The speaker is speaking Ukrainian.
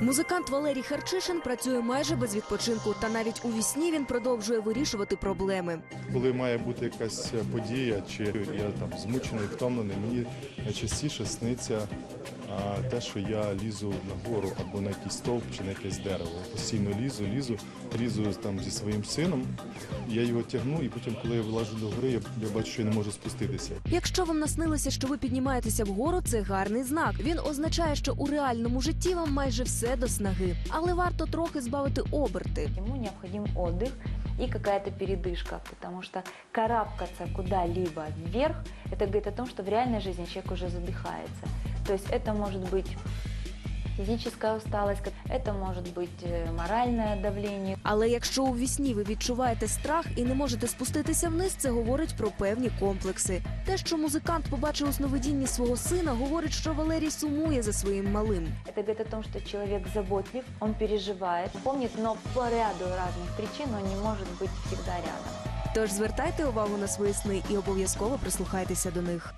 Музикант Валерій Харчишин працює майже без відпочинку, та навіть у вісні він продовжує вирішувати проблеми. Коли має бути якась подія, чи я там змучений, втомлений, мені найчастіше сниться а, те, що я лізу на гору або на якийсь стовп чи на якесь дерево. Постійно лізу, лізу, лізу там зі своїм сином. Я його тягну, і потім, коли я вилажу до гори, я, я бачу, що я не можу спуститися. Якщо вам наснилося, що ви піднімаєтеся вгору, це гарний знак. Він означає, що у реальному житті вам майже все до снаги, але варто трохи збавити оберти. Ему необходим отдых и какая-то передышка, потому что карабкаться куда-либо вверх, это говорит о том, что в реальной жизни человек уже задыхается. То есть это может быть физическая усталость, это может быть э, моральное давление. Але якщо у вісні ви відчуваєте страх і не можете спуститися вниз, це говорить про певні комплекси. Те, що музикант побачив у сновидінні свого сина, говорить, що Валерій сумує за своїм малим. Это говорит о том, что человек заботлив, он переживает, помнит, но по ряду разных причин он не может быть всегда рядом. Тож звертайте увагу на свої сни і обов'язково прислухайтеся до них.